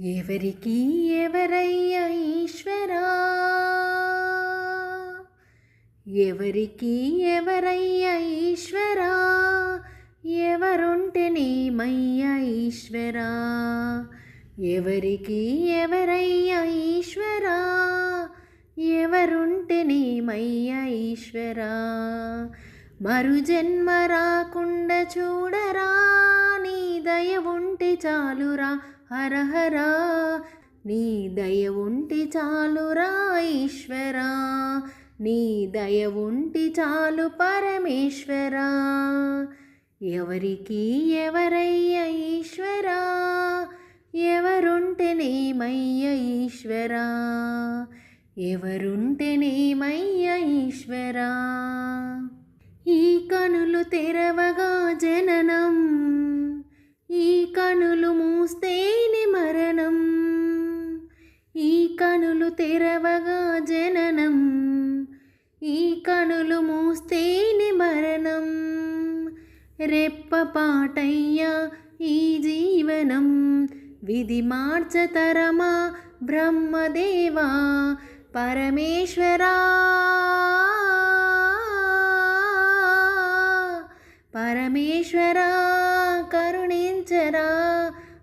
ఎవరికి ఎవరయ్యా ఈశ్వరా? ఎవరికి ఎవరయ్యా ఈశ్వరా? ఎవరుంటే నీమయ్యా ఈశ్వరా? ఎవరికి ఎవరయ్యా ఈశ్వరా? ఎవరుంటే నీమయ్యా ఈశ్వరా? మరు జన్మ రాకుండా చూడరా నీ దయ ఉంటే చాలురా. హరహరా నీ దయ ఉంటి చాలురా ఈశ్వరా. నీ దయ ఉంటి చాలు పరమేశ్వరా. ఎవరికి ఎవరయ్య ఈశ్వరా? ఎవరుంటే నేమయ్య ఈశ్వరా? ఎవరుంటే నేమయ్య ఈశ్వరా? ఈ కనులు తెరవగా జనన కనులు తెరవగా జననం ఈ కనులు మూస్తేనే మరణం. రెప్పపాటయ్యా ఈ జీవనం విధి మార్చతరమా బ్రహ్మదేవా పరమేశ్వరా. పరమేశ్వరా కరుణించరా.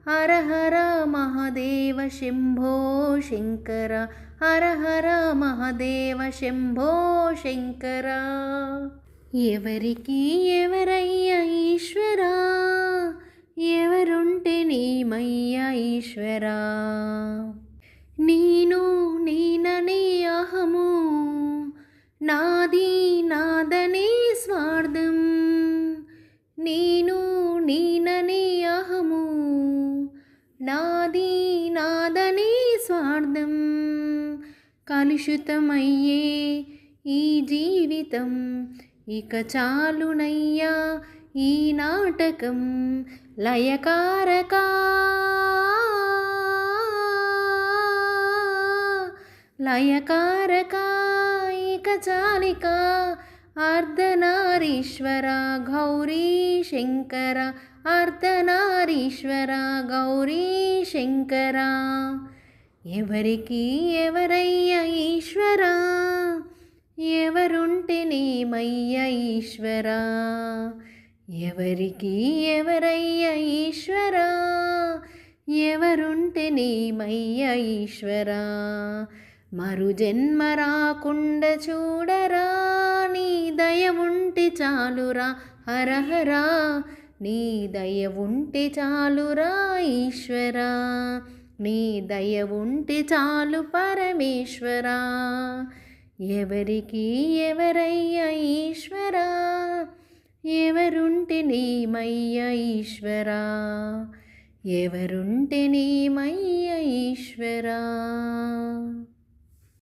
హర హర మహదేవ శంభో శంకర. హర హర మహదేవ శంభో శంకర. ఎవరికి ఎవరయ్య ఈశ్వరా? ఎవరుంటే నీమయ్య ఈశ్వరా? నేను నేననే అహము. నాది నా నాది నాదనే స్వార్థం కలుషితమయ్యే ఈ జీవితం. ఇక చాలునయ్యా ఈ నాటకం లయకారక. లయకారక ఇక చాలిక అర్ధనారీశ్వర గౌరీ శంకర అర్ధనారీశ్వర గౌరీ శంకర. ఎవరికి ఎవరయ్య ఈశ్వరా? ఎవరుంటే నేమయ్య ఈశ్వరా? ఎవరికి ఎవరయ్య ఈశ్వరా? ఎవరుంటే నేమయ్య ఈశ్వరా? మరు జన్మ రాకుండా చూడరా నీ దయ ఉంటే చాలురా హరహరా. నీ దయ ఉంటే చాలురా ఈశ్వరా. నీ దయ ఉంటే చాలు పరమేశ్వరా. ఎవరికి ఎవరయ్య ఈశ్వరా? ఎవరుంటే నీమయ్య ఈశ్వరా? ఎవరుంటే నీమయ్య ఈశ్వరా?